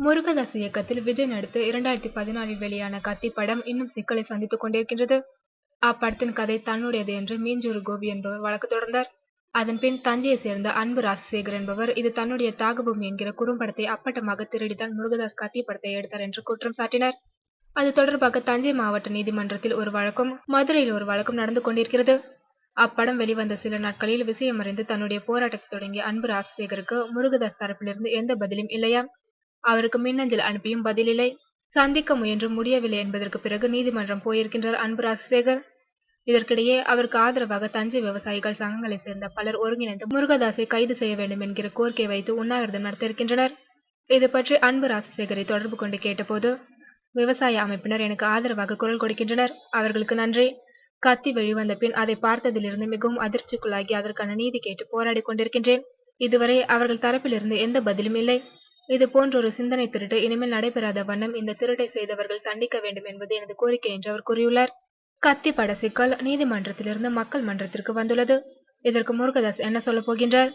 முருகதாஸ் இயக்கத்தில் விஜய் நடித்து இரண்டாயிரத்தி பதினாலில் வெளியான கத்தி படம் இன்னும் சிக்கலை சந்தித்துக் கொண்டிருக்கின்றது. அப்படத்தின் கதை தன்னுடையது என்று மீஞ்சூர் கோபி என்பவர் வழக்கு தொடர்ந்தார். அதன் பின் தஞ்சையை சேர்ந்த அன்பு ராஜசேகர் என்பவர் இது தன்னுடைய தாகபூமி என்கிற குறும்படத்தை அப்பட்டமாக திருடித்தான் முருகதாஸ் கத்தி படத்தை எடுத்தார் என்று குற்றம் சாட்டினார். அது தொடர்பாக தஞ்சை மாவட்ட நீதிமன்றத்தில் ஒரு வழக்கும் மதுரையில் ஒரு வழக்கும் நடந்து கொண்டிருக்கிறது. அப்படம் வெளிவந்த சில நாட்களில் விஷயம் அறிந்து தன்னுடைய போராட்டத்தை தொடங்கிய அன்பு ராஜசேகருக்கு முருகதாஸ் தரப்பிலிருந்து எந்த பதிலும் இல்லையா அவருக்கு மின்னஞ்சல் அனுப்பியும் பதில் இல்லை சந்திக்க முயன்று முடியவில்லை என்பதற்கு பிறகு நீதிமன்றம் போயிருக்கின்றார் அன்பு ராஜசேகர். இதற்கிடையே அவருக்கு ஆதரவாக தஞ்சை விவசாயிகள் சங்கங்களை சேர்ந்த பலர் ஒருங்கிணைந்து முருகதாசை கைது செய்ய வேண்டும் என்கிற கோரிக்கை வைத்து உண்ணாவிரதம் நடத்தியிருக்கின்றனர். இது பற்றி அன்பு ராஜசேகரை தொடர்பு கொண்டு கேட்டபோது விவசாய அமைப்பினர் எனக்கு ஆதரவாக குரல் கொடுக்கின்றனர். அவர்களுக்கு நன்றி. கத்தி வெளிவந்த பின் அதை பார்த்ததிலிருந்து மிகவும் அதிர்ச்சிக்குள்ளாகி அதற்கான நீதி கேட்டு போராடி கொண்டிருக்கின்றேன். இதுவரை அவர்கள் தரப்பிலிருந்து எந்த பதிலும் இல்லை. இது போன்றொரு சிந்தனை திருட்டு இனிமேல் நடைபெறாத வண்ணம் இந்த திருட்டை செய்தவர்கள் தண்டிக்க வேண்டும் என்பது எனது கோரிக்கை என்று அவர் கூறியுள்ளார். கத்தி பட சிக்கல் நீதிமன்றத்திலிருந்து மக்கள் மன்றத்திற்கு வந்துள்ளது. இதற்கு முருகதாஸ் என்ன சொல்ல போகின்றார்?